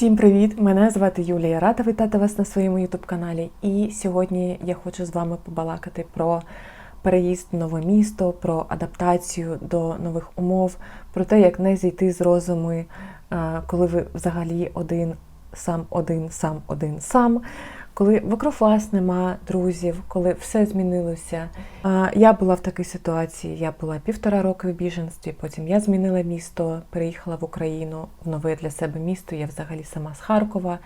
Всім привіт! Мене звати Юлія. Рада вітати вас на своєму youtube каналі. І сьогодні я хочу з вами побалакати про переїзд в нове місто, про адаптацію до нових умов, про те, як не зійти з розуми, е, коли ви взагалі один, сам один, сам один сам. Коли вокруг вас нема друзів, коли все змінилося. Я була в такій ситуації. Я була півтора роки в біженстві, потім я змінила місто, переїхала в Україну в нове для себе місто. Я взагалі сама з Харкова.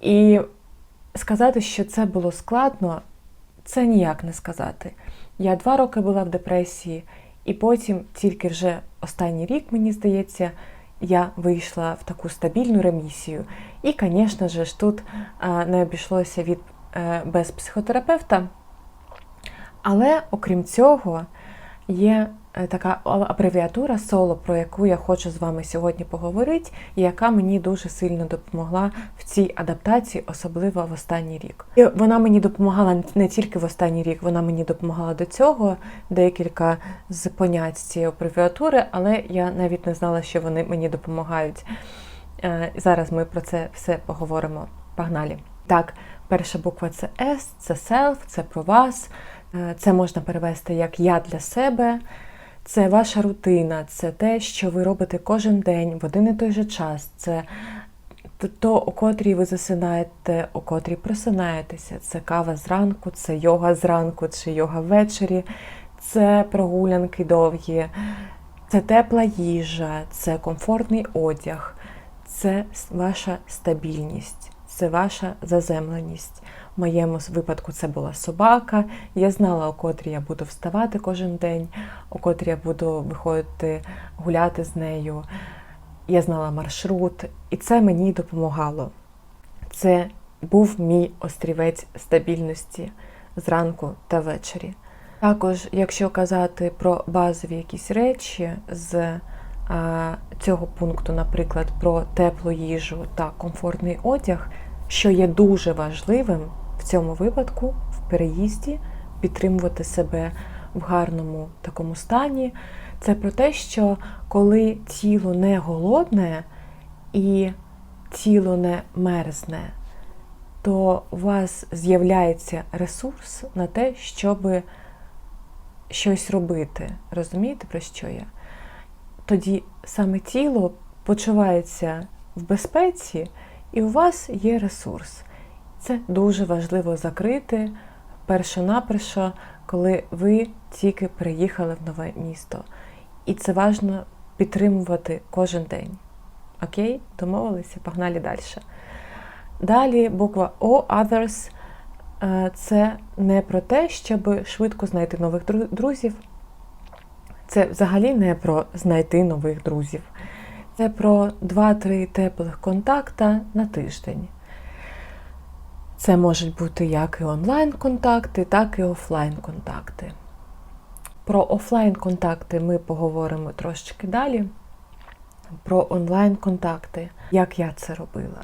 І сказати, що це було складно, це ніяк не сказати. Я два роки була в депресії, і потім, тільки вже останній рік, мені здається, я вийшла в таку стабільну ремісію. І, звісно ж, тут не обійшлося від е, без психотерапевта. Але окрім цього, є така абревіатура соло, про яку я хочу з вами сьогодні поговорити, і яка мені дуже сильно допомогла в цій адаптації, особливо в останній рік. І вона мені допомагала не тільки в останній рік, вона мені допомагала до цього, декілька з понять цієї абревіатури, але я навіть не знала, що вони мені допомагають. Е, Зараз ми про це все поговоримо. Погнали! Так, перша буква це S, це self, це про вас. Е, Це можна перевести як я для себе. Це ваша рутина, це те, що ви робите кожен день в один і той же час. Це то, о котрій ви засинаєте, о котрій просинаєтеся. Це кава зранку, це йога зранку чи йога ввечері, це прогулянки довгі, це тепла їжа, це комфортний одяг, це ваша стабільність, це ваша заземленість. В моєму випадку це була собака. Я знала, о котрій я буду вставати кожен день, о котрій я буду виходити гуляти з нею. Я знала маршрут, і це мені допомагало. Це був мій острівець стабільності зранку та ввечері. Також, якщо казати про базові якісь речі з а, цього пункту, наприклад, про теплу їжу та комфортний одяг, що є дуже важливим в цьому випадку, в переїзді, підтримувати себе в гарному такому стані, це про те, що коли тіло не голодне і тіло не мерзне, то у вас з'являється ресурс на те, щоб щось робити. Розумієте, про що я? Тоді саме тіло почувається в безпеці, і у вас є ресурс. Це дуже важливо закрити першонапершо, коли ви тільки приїхали в нове місто. І це важливо підтримувати кожен день. Окей? Домовилися? Погнали далі. Далі буква O, others. Е, Це не про те, щоб швидко знайти нових друзів. Це взагалі не про знайти нових друзів. Це про 2-3 теплих контакта на тиждень. Це можуть бути як і онлайн-контакти, так і офлайн-контакти. Про офлайн-контакти ми поговоримо трошечки далі. Про онлайн-контакти, як я це робила.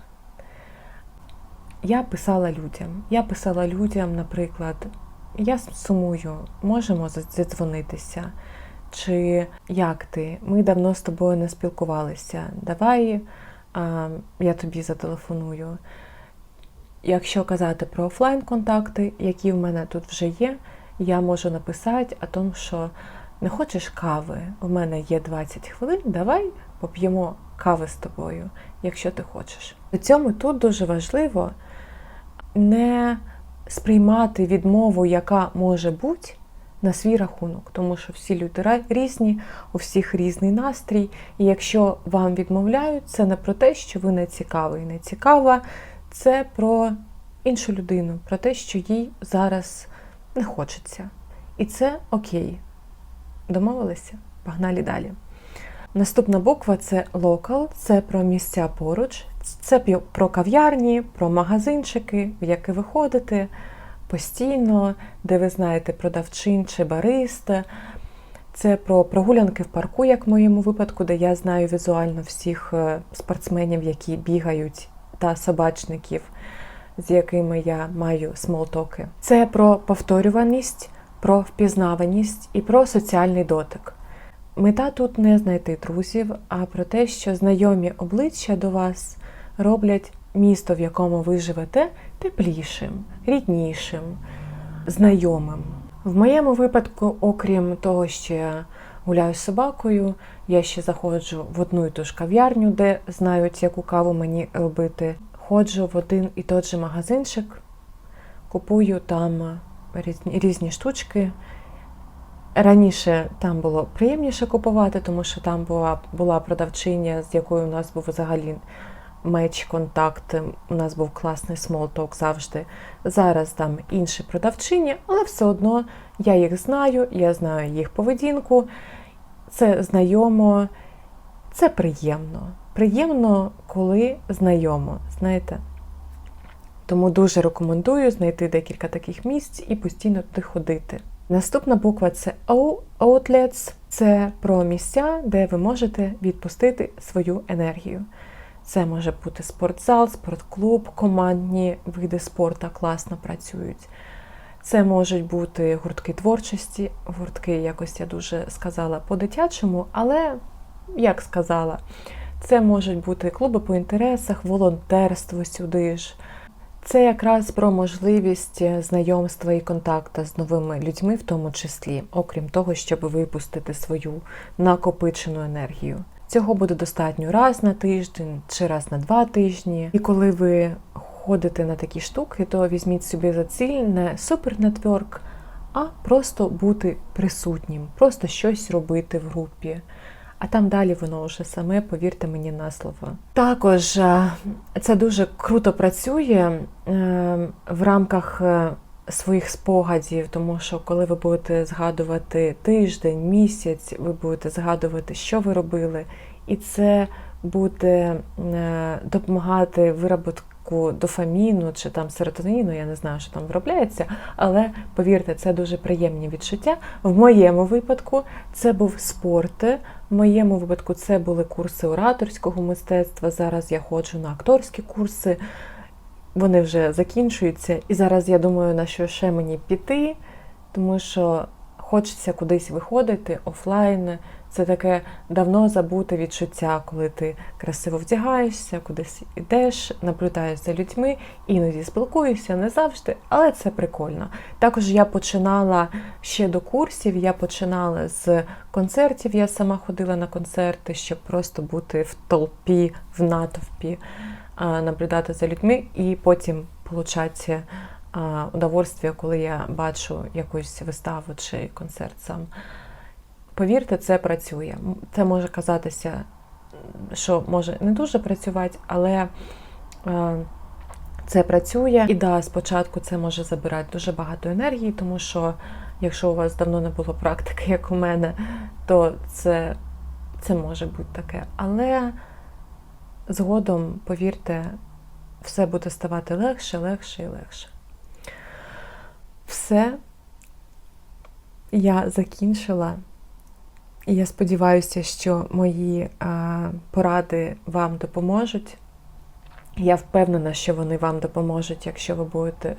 Я писала людям. Я писала людям, наприклад, я сумую, можемо задзвонитися. Чи як ти? Ми давно з тобою не спілкувалися. Давай а, я тобі зателефоную. Якщо казати про офлайн-контакти, які в мене тут вже є, я можу написати о тому, що не хочеш кави, у мене є 20 хвилин, давай поп'ємо кави з тобою, якщо ти хочеш. При цьому тут дуже важливо не сприймати відмову, яка може бути, на свій рахунок, тому що всі люди різні, у всіх різний настрій. І якщо вам відмовляють, це не про те, що ви не цікавий, не цікава, це про іншу людину, про те, що їй зараз не хочеться. І це окей. Домовилися? Погнали далі. Наступна буква це local, це про місця поруч, це про кав'ярні, про магазинчики, в які ви ходите постійно, де ви знаєте продавчин чи бариста. Це про прогулянки в парку, як в моєму випадку, де я знаю візуально всіх е, спортсменів, які бігають, та собачників, з якими я маю смолтоки. Це про повторюваність, про впізнаваність і про соціальний дотик. Мета тут не знайти друзів, а про те, що знайомі обличчя до вас роблять місто, в якому ви живете, теплішим, ріднішим, знайомим. В моєму випадку, окрім того, що я гуляю з собакою, я ще заходжу в одну і ту ж кав'ярню, де знають, яку каву мені робити. Ходжу в один і той же магазинчик, купую там різні, штучки. Раніше там було приємніше купувати, тому що там була, була продавчиня, з якою у нас був взагалі меч, контакт. У нас був класний смолток завжди. Зараз там інші продавчині, але все одно я їх знаю, я знаю їх поведінку. Це знайомо, це приємно. Приємно, коли знайомо, знаєте. Тому дуже рекомендую знайти декілька таких місць і постійно туди ходити. Наступна буква це Outlets. Це про місця, де ви можете відпустити свою енергію. Це може бути спортзал, спортклуб, командні види спорту класно працюють. Це можуть бути гуртки творчості, гуртки, якось я дуже сказала по-дитячому, але як сказала, це можуть бути клуби по інтересах, волонтерство сюди ж. Це якраз про можливість знайомства і контакту з новими людьми, в тому числі, окрім того, щоб випустити свою накопичену енергію. Цього буде достатньо раз на тиждень чи раз на два тижні. І коли ви ходите на такі штуки, то візьміть собі за ціль не супернетворк, а просто бути присутнім, просто щось робити в групі. А там далі воно вже саме, повірте мені на слово. Також е, це дуже круто працює е, в рамках е, своїх спогадів, тому що коли ви будете згадувати тиждень, місяць, ви будете згадувати, що ви робили, і це буде допомагати вироботку дофаміну чи там серотоніну, я не знаю, що там виробляється, але повірте, це дуже приємні відчуття. В моєму випадку це був спорт. В моєму випадку це були курси ораторського мистецтва. Зараз я ходжу на акторські курси, вони вже закінчуються. І зараз я думаю, на що ще мені піти, тому що хочеться кудись виходити офлайн. Це таке давно забуте відчуття, коли ти красиво вдягаєшся, кудись йдеш, наблюдаєш за людьми, іноді спілкуєшся, не завжди, але це прикольно. Також я починала ще до курсів, я починала з концертів, я сама ходила на концерти, щоб просто бути в толпі, в натовпі, наблюдати за людьми і потім получати удовольствие, коли я бачу якусь виставу чи концерт сам. Повірте, це працює. Це може казатися, що може не дуже працювати, але е, це працює. І да, спочатку це може забирати дуже багато енергії, тому що якщо у вас давно не було практики, як у мене, то це, це може бути таке. Але згодом, повірте, все буде ставати легше, легше і легше. Все я закінчила. І я сподіваюся, що мої а, поради вам допоможуть. Я впевнена, що вони вам допоможуть, якщо ви будете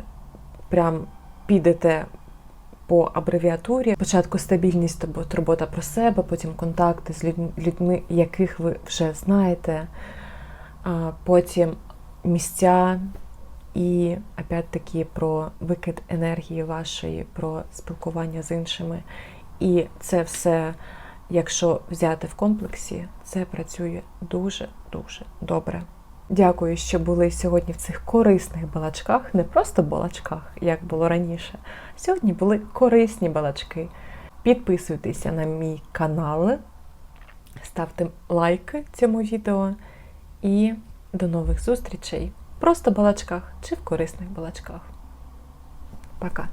прям підете по абревіатурі. Спочатку стабільність, тобто робота про себе, потім контакти з людьми, яких ви вже знаєте, потім місця і опять-таки про викид енергії вашої, про спілкування з іншими. І це все. Якщо взяти в комплексі, це працює дуже-дуже добре. Дякую, що були сьогодні в цих корисних балачках, не просто балачках, як було раніше. Сьогодні були корисні балачки. Підписуйтеся на мій канал, ставте лайки цьому відео і до нових зустрічей. Просто балачках чи в корисних балачках. Пока!